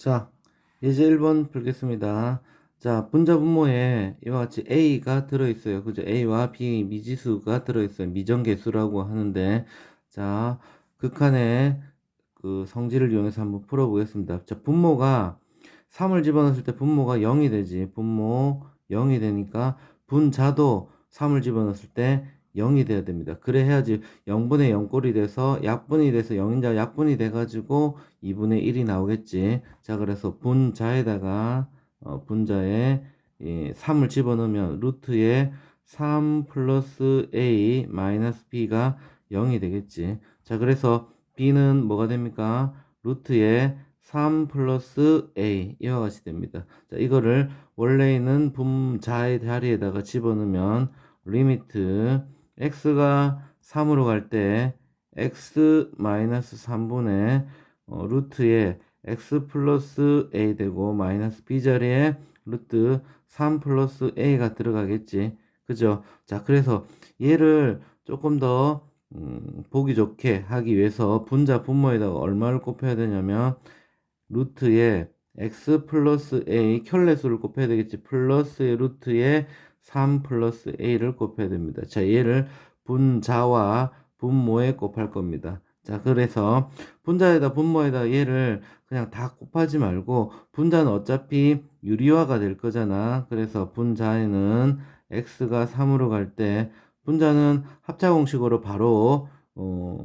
자, 예제 1번 풀겠습니다. 자, 분자 분모에 이와 같이 A가 들어있어요. 그죠? A와 B 미지수가 들어있어요. 미정계수라고 하는데, 자, 극한의 그 성질을 이용해서 한번 풀어보겠습니다. 자, 분모가 3을 집어넣었을 때 분모가 0이 되지. 분모 0이 되니까 분자도 3을 집어넣었을 때 0이 돼야 됩니다. 그래 해야지 0분의 0꼴이 돼서 약분이 돼서 0인자 약분이 돼가지고 2분의 1이 나오겠지. 자, 그래서 분자에다가 어, 분자에 이 3을 집어넣으면 루트에 3 플러스 a 마이너스 b가 0이 되겠지. 자, 그래서 b는 뭐가 됩니까? 루트에 3 플러스 a 이와 같이 됩니다. 자, 이거를 원래 있는 분자의 자리에다가 집어넣으면 리미트 x가 3으로 갈 때 x 마이너스 3분의 어, 루트에 x 플러스 a 되고 마이너스 b 자리에 루트 3 플러스 a가 들어가겠지. 그죠? 자, 그래서 얘를 조금 더 음, 보기 좋게 하기 위해서 분자 분모에다가 얼마를 곱해야 되냐면 루트에 x 플러스 a 켤레수를 곱해야 되겠지. 플러스의 루트에 3 플러스 a를 곱해야 됩니다. 자, 얘를 분자와 분모에 곱할 겁니다. 자, 그래서 분자에다 분모에다 얘를 그냥 다 곱하지 말고 분자는 어차피 유리화가 될 거잖아. 그래서 분자에는 x가 3으로 갈 때 분자는 합차 공식으로 바로 어,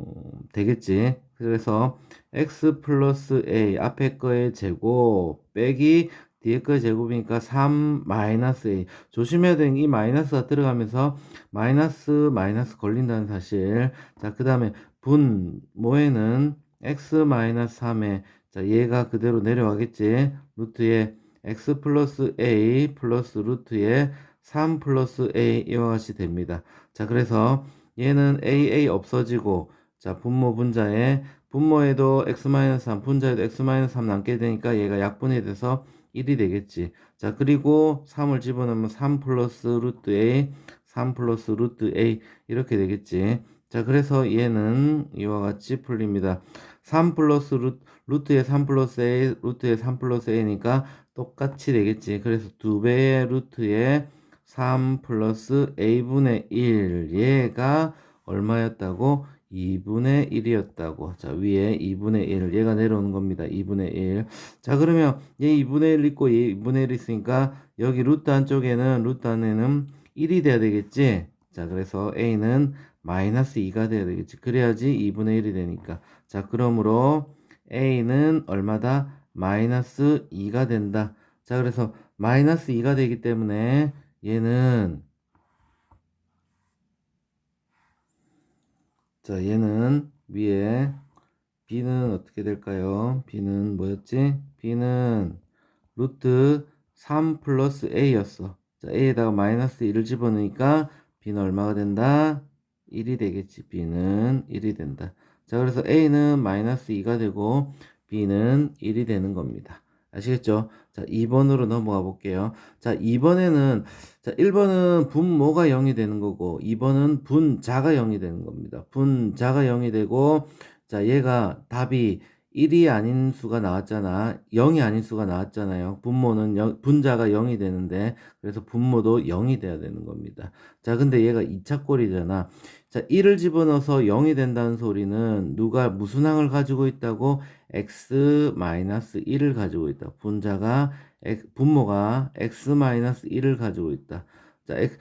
되겠지. 그래서 x 플러스 a 앞에 거의 제곱 빼기 뒤에 거의 제곱이니까 3 마이너스 a 조심해야 되는 게이 마이너스가 들어가면서 마이너스 마이너스 걸린다는 사실. 자 그 다음에 분 모에는 x 마이너스 3에. 자 얘가 그대로 내려가겠지. 루트에 x 플러스 a 플러스 루트에 3 플러스 a 이와 같이 됩니다. 자 그래서 얘는 AA 없어지고 자 분모 분자에 분모에도 x-3 분자에도 x-3 남게 되니까 얘가 약분이 돼서 1이 되겠지. 자 그리고 3을 집어넣으면 3 플러스 루트 a 3 플러스 루트 a 이렇게 되겠지. 자 그래서 얘는 이와 같이 풀립니다. 3 플러스 루트, 루트에 3 플러스 a 루트에 3 플러스 a니까 똑같이 되겠지. 그래서 두 배의 루트에 3 플러스 a분의 1 얘가 얼마였다고? 2분의 1이었다고. 자, 위에 2분의 1. 얘가 내려오는 겁니다. 2분의 1. 자, 그러면 얘 2분의 1 있고 얘 2분의 1 있으니까 여기 루트 안쪽에는 루트 안에는 1이 돼야 되겠지. 자, 그래서 a는 마이너스 2가 돼야 되겠지. 그래야지 2분의 1이 되니까. 자, 그러므로 a는 얼마다? 마이너스 2가 된다. 자, 그래서 마이너스 2가 되기 때문에 얘는 자 얘는 위에 b는 어떻게 될까요? b는 뭐였지? b는 루트 3 플러스 a였어. 자 a에다가 마이너스 1을 집어넣으니까 b는 얼마가 된다? 1이 되겠지. b는 1이 된다. 자 그래서 a는 마이너스 2가 되고 b는 1이 되는 겁니다. 아시겠죠? 자, 2번으로 넘어가 볼게요. 자, 2번에는, 자, 1번은 분모가 0이 되는 거고, 2번은 분자가 0이 되는 겁니다. 분자가 0이 되고, 자, 얘가 답이 1이 아닌 수가 나왔잖아. 0이 아닌 수가 나왔잖아요. 분모는 0, 분자가 0이 되는데, 그래서 분모도 0이 돼야 되는 겁니다. 자, 근데 얘가 2차 꼴이잖아. 자, 1을 집어넣어서 0이 된다는 소리는 누가 무슨 항을 가지고 있다고? x-1을 가지고 있다. 분자가, 분모가 x-1을 가지고 있다. 자, x,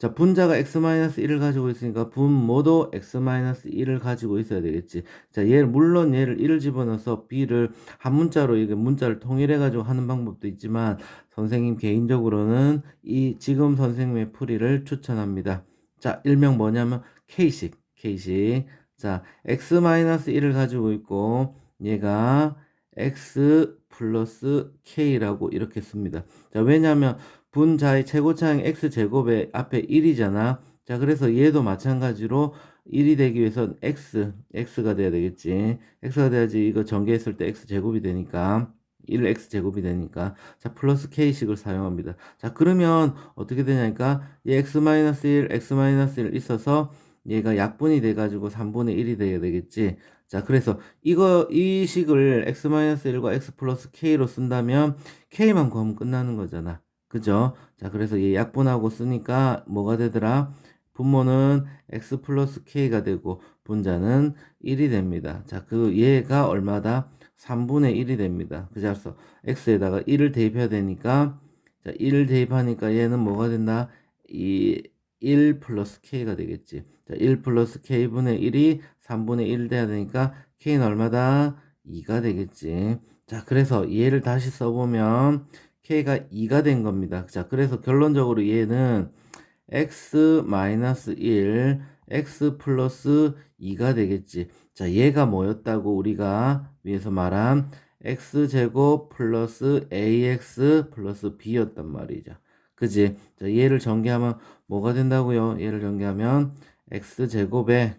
자, 분자가 x-1을 가지고 있으니까 분모도 x-1을 가지고 있어야 되겠지. 자, 얘 물론 얘를 1을 집어넣어서 b를 한 문자로 이게 문자를 통일해 가지고 하는 방법도 있지만 선생님 개인적으로는 이 지금 선생님의 풀이를 추천합니다. 자, 일명 뭐냐면 K식, K식. 자, x-1을 가지고 있고 얘가 x 플러스 k라고 이렇게 씁니다. 자, 왜냐하면 분자의 최고차항 x제곱의 앞에 1이잖아. 자, 그래서 얘도 마찬가지로 1이 되기 위해선 x, x가 돼야 되겠지. x가 돼야지 이거 전개했을 때 x제곱이 되니까. 1x제곱이 되니까 자 플러스 k식을 사용합니다 자 그러면 어떻게 되냐니까 얘 x-1 x-1 있어서 얘가 약분이 돼 가지고 3분의 1이 돼야 되겠지 자, 그래서 이거, 이 식을 x-1과 x 플러스 k로 쓴다면 k만 구하면 끝나는 거잖아. 그죠? 자, 그래서 얘 약분하고 쓰니까 뭐가 되더라? 분모는 x 플러스 k가 되고 분자는 1이 됩니다. 자, 그 얘가 얼마다? 3분의 1이 됩니다. 그래서 x에다가 1을 대입해야 되니까 자, 1을 대입하니까 얘는 뭐가 된다? 이 1 플러스 k가 되겠지. 자, 1 플러스 k분의 1이 3분의 1 돼야 되니까 k는 얼마다? 2가 되겠지. 자, 그래서 얘를 다시 써보면 k가 2가 된 겁니다. 자, 그래서 결론적으로 얘는 x 마이너스 1, x 플러스 2가 되겠지. 자, 얘가 뭐였다고 우리가 위에서 말한 x제곱 플러스 ax 플러스 b였단 말이죠. 그지? 자, 얘를 전개하면 뭐가 된다고요? 얘를 전개하면 x제곱에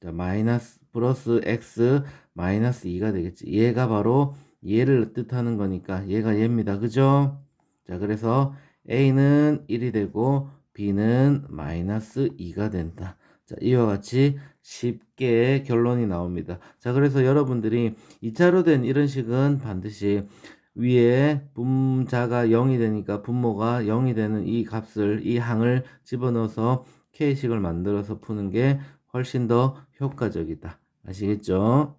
자, 마이너스 플러스 x 마이너스 2가 되겠지. 얘가 바로 얘를 뜻하는 거니까 얘가 얘입니다. 그죠? 자, 그래서 a는 1이 되고 b는 마이너스 2가 된다. 자, 이와 같이 쉽게 결론이 나옵니다. 자, 그래서 여러분들이 2차로 된 이런 식은 반드시 위에 분자가 0이 되니까 분모가 0이 되는 이 값을, 이 항을 집어넣어서 K식을 만들어서 푸는 게 훨씬 더 효과적이다. 아시겠죠?